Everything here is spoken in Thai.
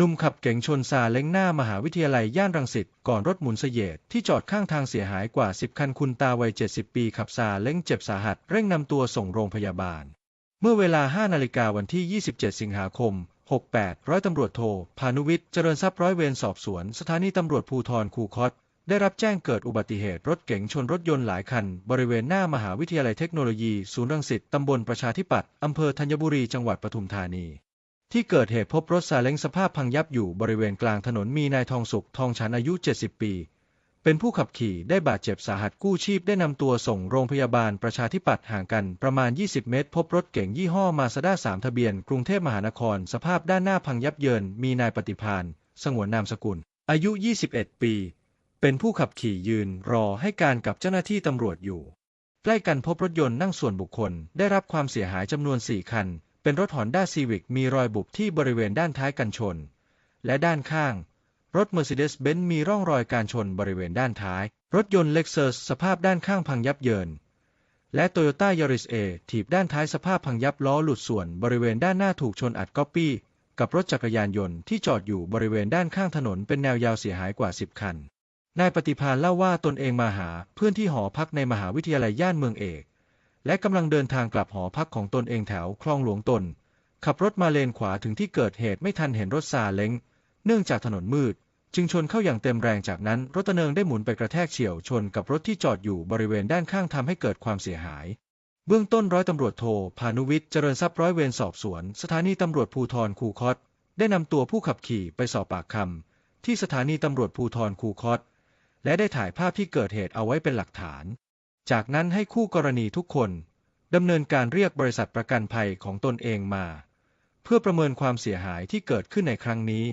หนุ่มขับเก๋งชนซาเล้งหน้ามหาวิทยาลัยย่านรังสิตก่อนรถหมุนเสยดที่จอดข้างทางเสียหายกว่า 10 คันคุณตาวัย 70 ปีขับซาเล้งเจ็บสาหัส เร่งนำตัวส่งโรงพยาบาล เมื่อเวลา 5 นาฬิกาวันที่ 27 สิงหาคม 68 ร้อยตำรวจโทพานุวิทย์เจริญทรัพย์ร้อยเวรสอบสวน สถานีตำรวจภูธรคูคตได้รับแจ้งเกิดอุบัติเหตุรถเก๋งชนรถยนต์หลายคัน บริเวณหน้ามหาวิทยาลัยเทคโนโลยี ศูนย์รังสิตตำบลประชาธิปัตย์อำเภอธัญบุรีจังหวัดปทุมธานี ที่เกิดเหตุพบรถซาเล้งสภาพพังยับอยู่บริเวณกลางถนนมีนายทองสุขทองฉันอายุ 70 ปี เป็นผู้ขับขี่ได้บาดเจ็บสาหัสกู้ชีพได้นำตัวส่งโรงพยาบาลประชาธิปัตย์ห่างกันประมาณ 20 เมตร พบรถเก๋งยี่ห้อมาซาด้า3ทะเบียน กรุงเทพมหานคร สภาพด้านหน้าพังยับเยิน มีนายปฏิพานสงวนนามสกุล อายุ 21 ปี เป็นผู้ขับขี่ยืนรอให้การกับเจ้าหน้าที่ตำรวจอยู่ ใกล้กันพบรถยนต์นั่งส่วนบุคคลได้รับความเสียหายจำนวน 4 คัน เป็นรถฮอนด้าซีวิกมีรอยบุบที่บริเวณด้านท้ายกันชน และด้านข้าง รถ Mercedes-Benz มีร่องรอยการชนบริเวณด้านท้าย รถยนต์ Lexus สภาพด้านข้างพังยับเยิน และ Toyota Yaris A ถีบด้านท้ายสภาพพังยับล้อหลุดส่วนบริเวณด้านหน้าถูกชนอัดก๊อปปี้กับรถจักรยานยนต์ที่จอดอยู่บริเวณด้านข้างถนนเป็นแนวยาวเสียหายกว่า 10 คัน นายปฏิพานเล่าว่าตนเองมาหาเพื่อนที่หอพักในมหาวิทยาลัยย่านเมืองเอก และกำลังเดินทางกลับหอพักของตนเองแถวคลองหลวงตน ขับรถมาเลนขวาถึงที่เกิดเหตุไม่ทันเห็นรถซาเล้ง เนื่องจากถนนมืด จึงชนเข้าอย่างเต็มแรงจากนั้นรถตะเนิงได้หมุนไปกระแทกเฉียวชนกับรถที่จอดอยู่บริเวณด้านข้างทำให้เกิดความเสียหาย เบื้องต้นร้อยตำรวจโทพานุวิทย์เจริญทรัพย์ร้อยเวรสอบสวน สถานีตำรวจภูธรคูคต ได้นำตัวผู้ขับขี่ไปสอบปากคำที่สถานีตำรวจภูธรคูคต และได้ถ่ายภาพที่เกิดเหตุเอาไว้เป็นหลักฐาน จากนั้นให้คู่กรณีทุกคนดำเนินการเรียกบริษัทประกันภัยของตนเองมา เพื่อประเมินความเสียหายที่เกิดขึ้นในครั้งนี้